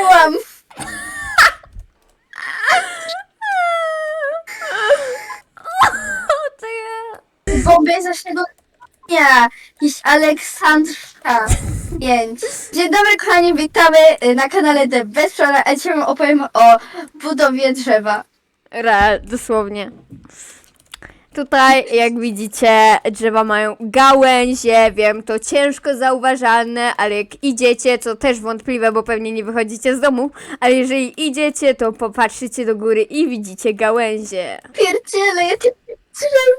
Umarłam! To ja... Boby dnia. Dziś Aleksandra 5. Dzień dobry kochani, witamy y, na kanale The Best Flora, a dzisiaj wam opowiem o budowie drzewa. Real, dosłownie. Tutaj, jak widzicie, drzewa mają gałęzie, wiem, to ciężko zauważalne, ale jak idziecie, to też wątpliwe, bo pewnie nie wychodzicie z domu, ale jeżeli idziecie, to popatrzycie do góry i widzicie gałęzie. Pierdziele, jakie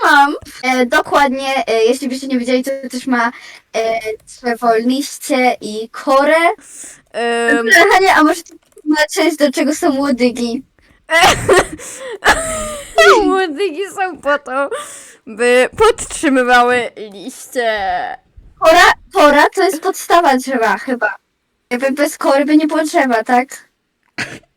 mam. E, dokładnie, e, jeśli byście nie wiedzieli, to też ma e, drzewo, liście i korę. Ym, Kochanie, a może tłumaczyć, do czego są łodygi? Po to, by podtrzymywały liście. Kora, kora to jest podstawa drzewa chyba. Jakby bez kory by nie było drzewa, tak?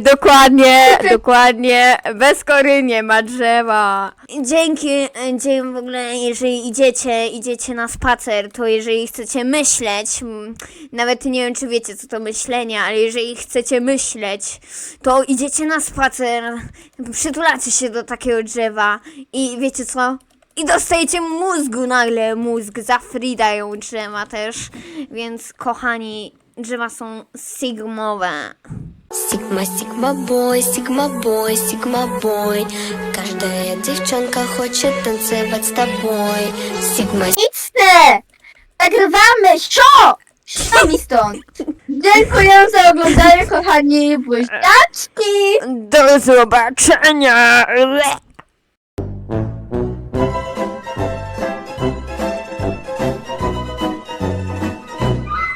dokładnie, dokładnie. Bez kory nie ma drzewa. Dzięki, e, dzięki w ogóle, jeżeli idziecie, idziecie na spacer, to jeżeli chcecie myśleć, nawet nie wiem, czy wiecie, co to myślenie, ale jeżeli chcecie myśleć, to idziecie na spacer, przytulacie się do takiego drzewa i wiecie co? I dostajecie mózgu nagle, mózg, za free dają drzewa też, więc kochani, drzewa są sigmowe. Sigma, Sigma boy, Sigma boy, Sigma boy Każda dziewczynka chce tańcować z tobой Sigma, Nic ty! Nagrywamy! Szo! Szo mi stąd! Dziękuję za oglądanie, kochani buźniaczki! Do zobaczenia!